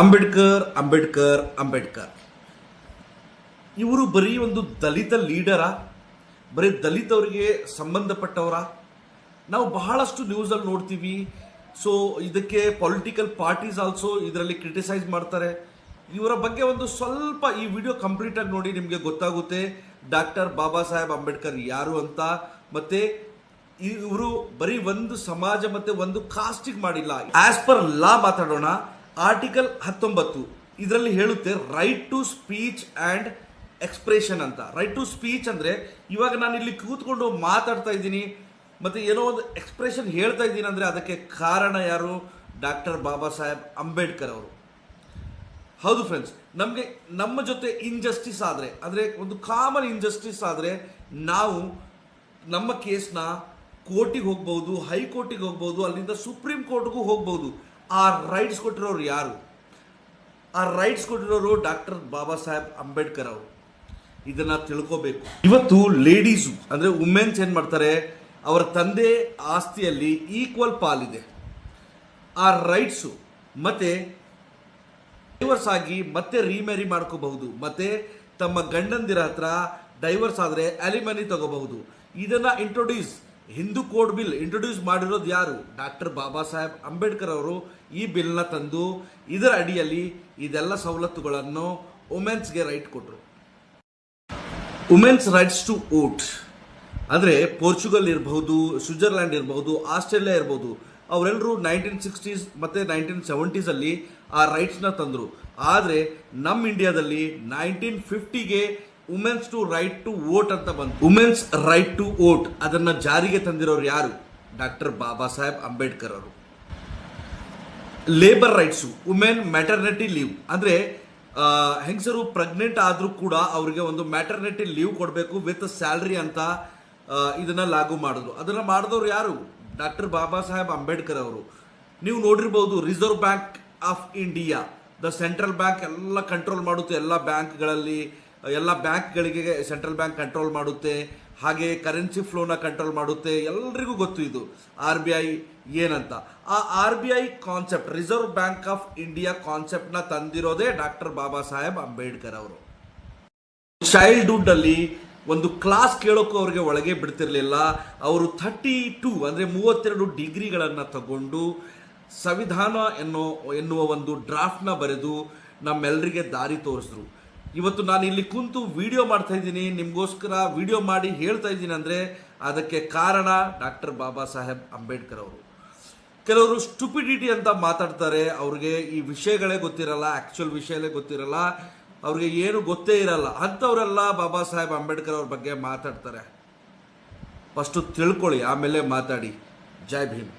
ಅಂಬೇಡ್ಕರ್ ಅಂಬೇಡ್ಕರ್ ಅಂಬೇಡ್ಕರ್. ಇವರು ಬರೀ ಒಂದು ದಲಿತ ಲೀಡರಾ, ಬರೀ ದಲಿತವರಿಗೆ ಸಂಬಂಧಪಟ್ಟವರ. ನಾವು ಬಹಳಷ್ಟು ನ್ಯೂಸಲ್ಲಿ ನೋಡ್ತೀವಿ. ಸೊ ಇದಕ್ಕೆ ಪೊಲಿಟಿಕಲ್ ಪಾರ್ಟೀಸ್ ಆಲ್ಸೋ ಇದರಲ್ಲಿ ಕ್ರಿಟಿಸೈಸ್ ಮಾಡ್ತಾರೆ. ಇವರ ಬಗ್ಗೆ ಒಂದು ಸ್ವಲ್ಪ ಈ ವಿಡಿಯೋ ಕಂಪ್ಲೀಟ್ ಆಗಿ ನೋಡಿ ನಿಮಗೆ ಗೊತ್ತಾಗುತ್ತೆ. ಡಾಕ್ಟರ್ ಬಾಬಾ ಸಾಹೇಬ್ ಅಂಬೇಡ್ಕರ್ ಯಾರು ಅಂತ. ಮತ್ತೆ ಇವರು ಬರೀ ಒಂದು ಸಮಾಜ ಮತ್ತೆ ಒಂದು ಕಾಸ್ಟಿಗೆ ಮಾಡಿಲ್ಲ. ಆಸ್ ಪರ್ ಲಾ ಮಾತಾಡೋಣ. ಆರ್ಟಿಕಲ್ ಹತ್ತೊಂಬತ್ತು. ಇದರಲ್ಲಿ ಹೇಳುತ್ತೆ right to speech and expression ಅಂತ. ರೈಟ್ ಟು ಸ್ಪೀಚ್ ಅಂದರೆ, ಇವಾಗ ನಾನು ಇಲ್ಲಿ ಕೂತ್ಕೊಂಡು ಮಾತಾಡ್ತಾ ಇದ್ದೀನಿ, ಮತ್ತು ಏನೋ ಒಂದು ಎಕ್ಸ್ಪ್ರೆಷನ್ ಹೇಳ್ತಾ ಇದ್ದೀನಿ ಅಂದರೆ ಅದಕ್ಕೆ ಕಾರಣ ಯಾರು? ಡಾಕ್ಟರ್ ಬಾಬಾ ಸಾಹೇಬ್ ಅಂಬೇಡ್ಕರ್ ಅವರು. ಹೌದು ಫ್ರೆಂಡ್ಸ್ ನಮಗೆ ನಮ್ಮ ಜೊತೆ ಇನ್ಜಸ್ಟಿಸ್ ಆದರೆ, ಅಂದರೆ ಒಂದು ಕಾಮನ್ ಇನ್ಜಸ್ಟಿಸ್ ಆದರೆ, ನಾವು ನಮ್ಮ ಕೇಸ್ನ ಕೋರ್ಟಿಗೆ ಹೋಗ್ಬೋದು, ಹೈಕೋರ್ಟಿಗೆ ಹೋಗ್ಬೋದು, ಅಲ್ಲಿಂದ ಸುಪ್ರೀಂ ಕೋರ್ಟ್ಗೂ ಹೋಗ್ಬೋದು. ಆ ರೈಟ್ಸ್ ಕೊಟ್ಟಿರೋರು ಯಾರು? ಆ ರೈಟ್ಸ್ ಕೊಟ್ಟಿರೋರು ಡಾಕ್ಟರ್ ಬಾಬಾ ಸಾಹೇಬ್ ಅಂಬೇಡ್ಕರ್ ಅವರು. ಇದನ್ನ ತಿಳ್ಕೋಬೇಕು. ಇವತ್ತು ಲೇಡೀಸು ಅಂದ್ರೆ ವುಮೆನ್ಸ್ ಏನು ಮಾಡ್ತಾರೆ? ಅವರ ತಂದೆ ಆಸ್ತಿಯಲ್ಲಿ ಈಕ್ವಲ್ ಪಾಲಿದೆ. ಆ ರೈಟ್ಸು ಮತ್ತೆ ಡೈವರ್ಸ್ ಆಗಿ ಮತ್ತೆ ರೀಮ್ಯಾರಿ ಮಾಡ್ಕೋಬಹುದು. ಮತ್ತೆ ತಮ್ಮ ಗಂಡಂದಿರ ಹತ್ರ ಡೈವರ್ಸ್ ಆದ್ರೆ ಅಲಿಮನಿ ತಗೋಬಹುದು. ಇದನ್ನ introduce Hindu code bill introduce ಮಾಡಿರೋದು ಯಾರು? ಡಾಕ್ಟರ್ ಬಾಬಾ ಸಾಹೇಬ್ ಅಂಬೇಡ್ಕರ್ ಅವರು ಈ ಬಿಲ್ನ ತಂದು ಇದರ ಅಡಿಯಲ್ಲಿ ಇದೆಲ್ಲ ಸವಲತ್ತುಗಳನ್ನು ವುಮೆನ್ಸ್ಗೆ ರೈಟ್ ಕೊಟ್ಟರು ವುಮೆನ್ಸ್ ರೈಟ್ಸ್ ಟು ವೋಟ್ ಅಂದರೆ ಪೋರ್ಚುಗಲ್ ಇರಬಹುದು, ಸ್ವಿಟ್ಜರ್ಲ್ಯಾಂಡ್ ಇರಬಹುದು, ಆಸ್ಟ್ರೇಲಿಯಾ ಇರಬಹುದು ಅವರೆಲ್ಲರೂ ನೈನ್ಟೀನ್ ಸಿಕ್ಸ್ಟೀಸ್ ಮತ್ತು ನೈನ್ಟೀನ್ ಸೆವೆಂಟೀಸಲ್ಲಿ ಆ ರೈಟ್ಸ್ನ ತಂದರು. ಆದರೆ ನಮ್ಮ ಇಂಡಿಯಾದಲ್ಲಿ nineteen ಫಿಫ್ಟಿಗೆ women's to right to vote ಅಂತ ಬಂತು. ವುಮೆನ್ಸ್ ರೈಟ್ ಟು ವೋಟ್ ಅದನ್ನು ಜಾರಿಗೆ ತಂದಿರೋರು ಯಾರು? ಡಾಕ್ಟರ್ ಬಾಬಾ ಸಾಹೇಬ್ ಅಂಬೇಡ್ಕರ್ ಅವರು. Labour rights women maternity leave ಅಂದರೆ ಹೆಂಗಸರು ಪ್ರೆಗ್ನೆಂಟ್ ಆದರೂ ಕೂಡ ಅವರಿಗೆ ಒಂದು ಮ್ಯಾಟರ್ನಿಟಿ ಲೀವ್ ಕೊಡಬೇಕು ವಿತ್ ಸ್ಯಾಲ್ರಿ ಅಂತ ಇದನ್ನು ಲಾಗು ಮಾಡಿದ್ರು. ಅದನ್ನ ಮಾಡಿದವರು ಯಾರು? ಡಾಕ್ಟರ್ ಬಾಬಾ ಸಾಹೇಬ್ ಅಂಬೇಡ್ಕರ್ ಅವರು. ನೀವು ನೋಡಿರ್ಬೋದು reserve bank of India the central bank ಎಲ್ಲ ಕಂಟ್ರೋಲ್ ಮಾಡುತ್ತೆ ಎಲ್ಲ ಬ್ಯಾಂಕ್ಗಳಲ್ಲಿ. ಎಲ್ಲ ಬ್ಯಾಂಕ್ಗಳಿಗೆ ಸೆಂಟ್ರಲ್ ಬ್ಯಾಂಕ್ ಕಂಟ್ರೋಲ್ ಮಾಡುತ್ತೆ, ಹಾಗೆ ಕರೆನ್ಸಿ ಫ್ಲೋನ ಕಂಟ್ರೋಲ್ ಮಾಡುತ್ತೆ, ಎಲ್ರಿಗೂ ಗೊತ್ತು ಇದು. ಆರ್ ಬಿ ಐ ಏನಂತ. ಆ R B I concept, reserve bank of India ಕಾನ್ಸೆಪ್ಟ್ನ ತಂದಿರೋದೇ ಡಾಕ್ಟರ್ ಬಾಬಾ ಸಾಹೇಬ್ ಅಂಬೇಡ್ಕರ್ ಅವರು. ಚೈಲ್ಡ್ಹುಡ್ ಅಲ್ಲಿ ಒಂದು ಕ್ಲಾಸ್ ಕೇಳೋಕ್ಕೂ ಅವರಿಗೆ ಒಳಗೆ ಬಿಡ್ತಿರ್ಲಿಲ್ಲ. ಅವರು ಥರ್ಟಿ ಟೂ ಅಂದರೆ ಮೂವತ್ತೆರಡು ಡಿಗ್ರಿಗಳನ್ನು ತಗೊಂಡು ಸಂವಿಧಾನ ಎನ್ನೋ ಎನ್ನುವ ಒಂದು ಡ್ರಾಫ್ಟ್ನ ಬರೆದು ನಮ್ಮೆಲ್ಲರಿಗೆ ದಾರಿ ತೋರಿಸಿದ್ರು ಇವತ್ತು ನಾನು ಇಲ್ಲಿ ಕುಂತು ವಿಡಿಯೋ ಮಾಡ್ತಾ ಇದ್ದೀನಿ. ನಿಮಗೋಸ್ಕರ ವಿಡಿಯೋ ಮಾಡಿ ಹೇಳ್ತಾ ಇದ್ದೀನಿ ಅಂದರೆ ಅದಕ್ಕೆ ಕಾರಣ ಡಾಕ್ಟರ್ ಬಾಬಾ ಸಾಹೇಬ್ ಅಂಬೇಡ್ಕರ್ ಅವರು. ಕೆಲವರು ಸ್ಟುಪಿಡಿಟಿ ಅಂತ ಮಾತಾಡ್ತಾರೆ. ಅವ್ರಿಗೆ ಈ ವಿಷಯಗಳೇ ಗೊತ್ತಿರಲ್ಲ ಆ್ಯಕ್ಚುಲ್ ವಿಷಯಗಳೇ ಗೊತ್ತಿರಲ್ಲ. ಅವ್ರಿಗೆ ಏನು ಗೊತ್ತೇ ಇರಲ್ಲ. ಅಂಥವರೆಲ್ಲ ಬಾಬಾ ಸಾಹೇಬ್ ಅಂಬೇಡ್ಕರ್ ಅವ್ರ ಬಗ್ಗೆ ಮಾತಾಡ್ತಾರೆ. ಫಸ್ಟು ತಿಳ್ಕೊಳ್ಳಿ, ಆಮೇಲೆ ಮಾತಾಡಿ. ಜೈ ಭೀಮ್.